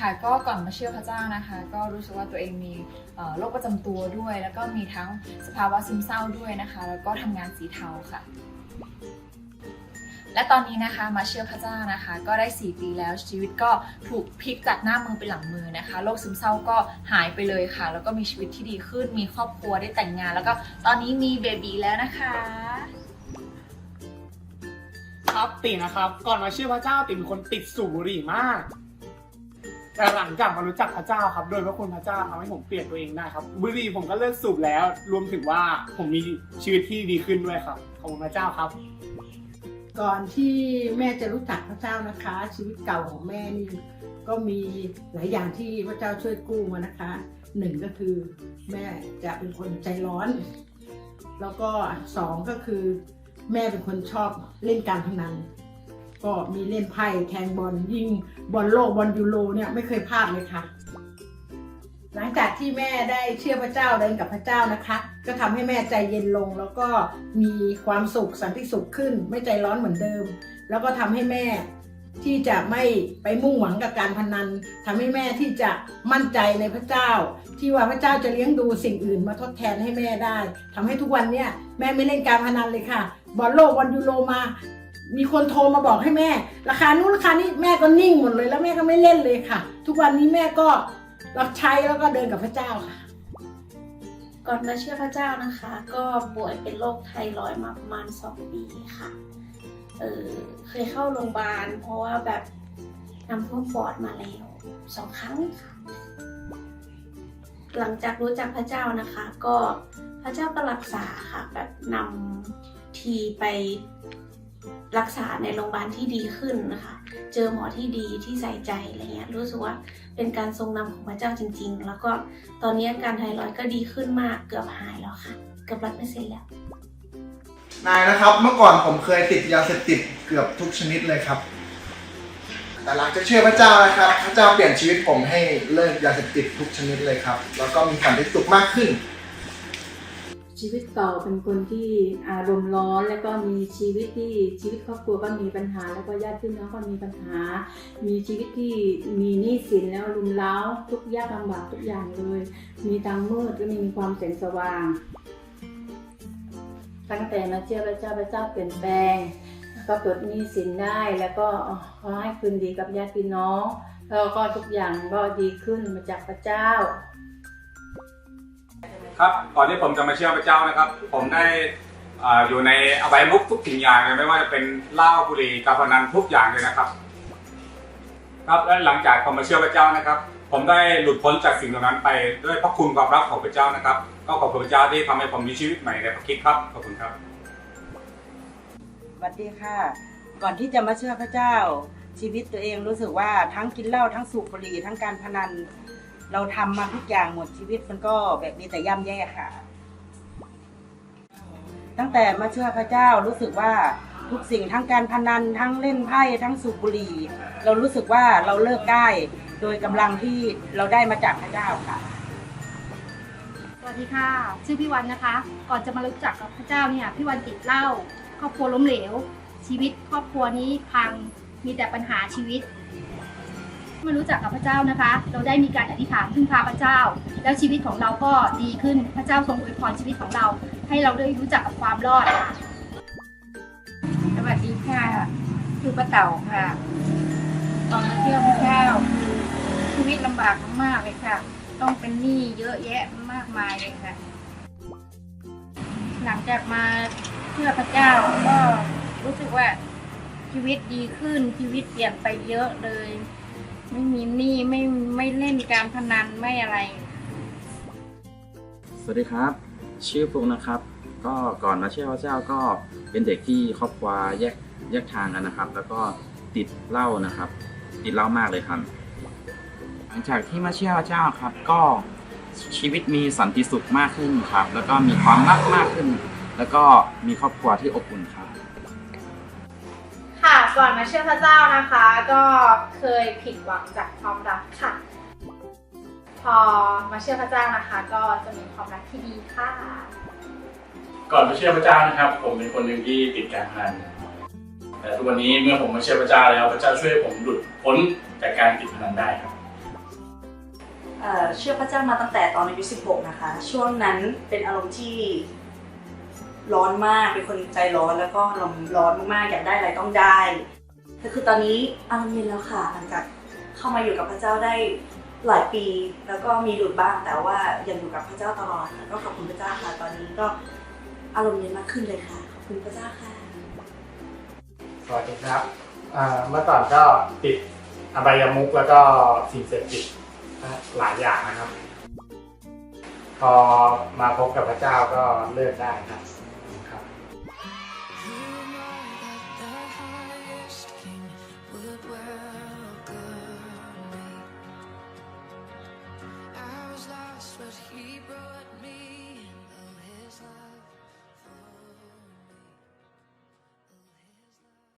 ค่ะก็ก่อนมาเชื่อพระเจ้านะคะ ก็รู้สึกว่าตัวเองมีโรคประจำตัวด้วย แล้วก็มีทั้งสภาวะซึมเศร้าด้วยนะคะ แล้วก็ทำงานสีเทาค่ะ และตอนนี้นะคะมาเชื่อพระเจ้านะคะ ก็ได้ 4 ปีแล้วชีวิตก็ถูกพลิกจากหน้ามือเป็นหลังมือนะคะโรคซึมเศร้าก็หายไปเลยค่ะ แล้วก็มีชีวิตที่ดีขึ้น มีครอบครัวได้แต่งงาน แล้วก็ตอนนี้มีเบบีแล้วนะคะครับตินะครับ ก่อนมาเชื่อพระเจ้าติเป็นคนติดสูบบุหรี่มาก แต่หลังจากมารู้จักพระเจ้าครับ โดยพระคุณพระเจ้าทำให้ผมเปลี่ยนตัวเองได้ครับ บุหรี่ผมก็เลิกสูบแล้ว รวมถึงว่าผมมีชีวิตที่ดีขึ้นด้วยครับขอบคุณพระเจ้าครับ ก่อนที่แม่จะรู้จักพระเจ้านะคะ ชีวิตเก่าของแม่นี่ก็มีหลายอย่างที่พระเจ้าช่วยกู้มานะคะหนึ่งก็คือแม่จะเป็นคนใจร้อน แล้วก็สองก็คือ แม่เป็นคนชอบเล่นการพนัน ก็มีเล่นไพ่แทงบอลยิงบอลโลกบอลยูโรเนี่ยไม่เคยพลาดเลยค่ะ หลังจากที่แม่ได้เชื่อพระเจ้าเดินกับพระเจ้านะคะ ก็ทำให้แม่ใจเย็นลง แล้วก็มีความสุขสันติสุขขึ้น ไม่ใจร้อนเหมือนเดิม แล้วก็ทำให้แม่ที่จะไม่ไปมุ่งหวังกับการพนันทำให้แม่ที่จะมั่นใจในพระเจ้า ที่ว่าพระเจ้าจะเลี้ยงดูสิ่งอื่นมาทดแทนให้แม่ได้ทำให้ทุกวันเนี้ยแม่ไม่เล่นการพนันเลยค่ะบอลโลกบอลยูโรมา มีคนโทรมาบอกให้แม่ ราคานู้นราคานี้แม่ก็นิ่งหมดเลย แล้วแม่ก็ไม่เล่นเลยค่ะ ทุกวันนี้แม่ก็รับใช้แล้วก็เดินกับพระเจ้าค่ะ ก่อนมาเชื่อพระเจ้านะคะ ก็ป่วยเป็นโรคไทรอยด์มาประมาณ 2 ปีค่ะ เออเคยเข้าโรงพยาบาล เพราะว่าแบบนำท่วมปอดมาแล้วสองครั้งค่ะ หลังจากรู้จักพระเจ้านะคะ ก็พระเจ้าก็รักษาค่ะ แบบนำทีไป รักษาในโรงพยาบาลที่ดีขึ้นนะคะ เจอหมอที่ดีที่ใส่ใจอะไรเงี้ย รู้สึกว่าเป็นการทรงนำของพระเจ้าจริง ๆ แล้วก็ตอนนี้การไทรอยด์ก็ดีขึ้นมาก เกือบหายแล้วค่ะ เกือบร้อยเปอร์เซ็นต์แล้ว นายนะครับ เมื่อก่อนผมเคยติดยาเสพติดเกือบทุกชนิดเลยครับ แต่หลังจากเชื่อพระเจ้านะครับ พระเจ้าเปลี่ยนชีวิตผมให้เลิกยาเสพติดทุกชนิดเลยครับ แล้วก็มีสันติสุขมากขึ้น ชีวิตเก่าเป็นคนที่อารมณ์ร้อนแล้วก็มีชีวิตที่ชีวิตครอบครัวก็มีปัญหา แล้วก็ญาติพี่น้องก็มีปัญหา มีชีวิตที่มีหนี้สินแล้วรุมเร้าทุกยากลำบากทุกอย่างเลย มีทางมืดก็ม่มีความแสงสว่าง ตั้งแต่มาเชื่อพระเจ้าพระเจ้าเปลี่ยนแปลงก็ปลดหนี้สินได้แล้วก็ขอให้คืนดีกับญาติพี่น้องแล้วก็ทุกอย่างก็ดีขึ้นมาจากพระเจ้า ครับก่อนที่ผมจะมาเชื่อพระเจ้านะครับ ผมได้อยู่ในอบายมุกทุกสิ่งอย่างเลยไม่ว่าจะเป็นเหล้าบุหรี่การพนันทุกอย่างเลยนะครับ ครับและหลังจากผมมาเชื่อพระเจ้านะครับ ผมได้หลุดพ้นจากสิ่งเหล่านั้นไปด้วยพระคุณความรักของพระเจ้านะครับ ก็ขอบคุณพระเจ้าที่ทำให้ผมมีชีวิตใหม่ในพระคิดครับขอบคุณครับสวัสดีค่ะ ก่อนที่จะมาเชื่อพระเจ้า ชีวิตตัวเองรู้สึกว่าทั้งกินเหล้าทั้งสูบบุหรี่ทั้งการพนัน เราทำมาทุกอย่างหมดชีวิตมันก็แบบนี้แต่ย่ำแย่ค่ะ ตั้งแต่มาเชื่อพระเจ้ารู้สึกว่าทุกสิ่งทั้งการพนันทั้งเล่นไพ่ทั้งสูบบุหรี่เรารู้สึกว่าเราเลิกได้โดยกำลังที่เราได้มาจากพระเจ้าค่ะ สวัสดีค่ะ ชื่อพี่วันนะคะ ก่อนจะมารู้จักกับพระเจ้าเนี่ยพี่วันติดเหล้าครอบครัวล้มเหลว ชีวิตครอบครัวนี้พังมีแต่ปัญหาชีวิต มารู้จักกับพระเจ้านะคะ เราได้มีการอธิษฐานพึ่งพาพระเจ้า แล้วชีวิตของเราก็ดีขึ้นพระเจ้าทรงอวยพรชีวิตของเรา ให้เราได้รู้จักกับความรอดค่ะสวัสดีค่ะคือป้าเต่าค่ะ ตอนมาเชื่อพระเจ้าชีวิตลำบากมากๆเลยค่ะ ต้องเป็นหนี้เยอะแยะมากมายเลยค่ะ หลังจากมาเชื่อพระเจ้าก็รู้สึกว่าชีวิตดีขึ้นชีวิตเปลี่ยนไปเยอะเลย ไม่มีหนี้ไม่ไม่เล่นการพนันไม่อะไร สวัสดีครับ ชื่อฟลุกนะครับ ก็ก่อนมาเชื่อพระเจ้าก็เป็นเด็กที่ครอบครัวแยกแยกทางกันนะครับ แล้วก็ติดเหล้านะครับ ติดเหล้ามากเลยครับ หลังจากที่มาเชื่อพระเจ้าครับ ก็ชีวิตมีสันติสุขมากขึ้นครับ แล้วก็มีความรักมากขึ้น แล้วก็มีครอบครัวที่อบอุ่นครับ ก่อนมาเชื่อพระเจ้านะคะ ก็เคยผิดหวังจากความรักค่ะ พอมาเชื่อพระเจ้านะคะ ก็จะมีความรักที่ดีค่ะ ก่อนมาเชื่อพระเจ้านะครับ ผมเป็นคนหนึ่งที่ติดการพนันแต่ทุกวันนี้เมื่อผมมาเชื่อพระเจ้าแล้ว พระเจ้าช่วยให้ผมหลุดพ้นจากการติดพนันได้ครับเอ่อเชื่อพระเจ้ามาตั้งแต่ตอนอายุ 16 นะคะ ช่วงนั้นเป็นอารมณ์ที่ ร้อนมากเป็นคนใจร้อนแล้วก็อารมณ์ร้อนมากๆอยากได้อะไรต้องได้แต่คือตอนนี้อารมณ์เย็นแล้วค่ะหลังจากเข้ามาอยู่กับพระเจ้าได้หลายปี แล้วก็มีหลุดบ้างแต่ว่ายังอยู่กับพระเจ้าตลอดค่ะก็ขอบคุณพระเจ้าค่ะ ตอนนี้ก็อารมณ์เย็นมากขึ้นเลยค่ะ ขอบคุณพระเจ้าค่ะสวัสดีครับเมื่อก่อนก็ติดอบายามุกแล้วก็สิ่งเสพติดหลายอย่างนะครับ พอมาพบกับพระเจ้าก็เลิกได้ครับ